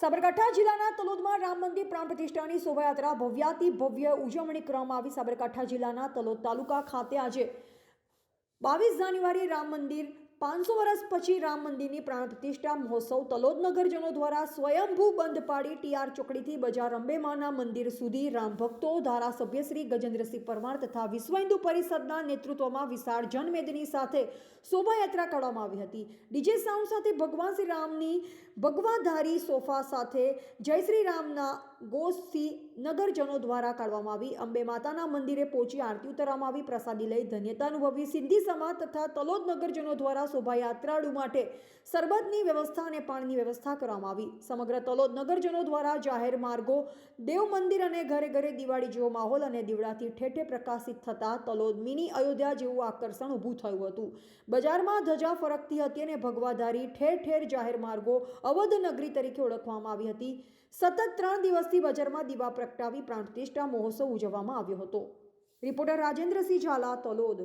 સાબરકાંઠા જિલ્લાના તલોદમાં રામ મંદિર પ્રાણ પ્રતિષ્ઠાની શોભાયાત્રા ભવ્યાતિ ભવ્ય ઉજવણી કરવામાં આવી. સાબરકાંઠા જિલ્લાના તલોદ તાલુકા ખાતે આજે બાવીસ જાન્યુઆરી રામ મંદિર પાંચસો વર્ષ પછી રામ મંદિરની પ્રાણ પ્રતિષ્ઠા મહોત્સવ તલોદ નગરજનો દ્વારા સ્વયંભૂ બંધ પાડી ટીઆર ચોકડીથી બજાર અંબેમાના મંદિર સુધી રામ ભક્તો, ધારાસભ્ય શ્રી ગજેન્દ્રસિંહ પરમાર તથા વિશ્વ હિન્દુ પરિષદના નેતૃત્વમાં વિશાળ જનમેદની સાથે શોભાયાત્રા કાઢવામાં આવી હતી. ડીજે સાઉન્ડ સાથે ભગવાન શ્રી રામની ભગવાધારી સોફા સાથે જય શ્રી રામના ગોસથી નગરજનો દ્વારા કાઢવામાં આવી. અંબે માતાના મંદિરે પહોંચી આરતી ઉતારવામાં આવી. પ્રસાદી લઈ ધન્યતા અનુભવી સિંધી સમાજ તથા તલોદ નગરજનો દ્વારા શોભાયાત્રાળુ માટે સરબતની વ્યવસ્થા અને પાણીની વ્યવસ્થા કરવામાં આવી. સમગ્ર તલોદ નગરજનો દ્વારા જાહેર માર્ગો, દેવ મંદિર અને ઘરે ઘરે દિવાળી જેવો માહોલ અને દીવડાથી ઠેઠે પ્રકાશિત થતાં તલોદ મિની અયોધ્યા જેવું આકર્ષણ ઊભું થયું હતું. બજારમાં ધજા ફરકતી હતી અને ભગવાધારી ઠેર ઠેર જાહેર માર્ગો અવધ નગરી તરીકે ઓળખવામાં આવી હતી. સતત ત્રણ દિવસથી બજારમાં દીવા પ્રગટાવી પ્રાણ મહોત્સવ ઉજવવામાં આવ્યો હતો. રિપોર્ટર રાજેન્દ્રસિંહ ઝાલા, તલોદ.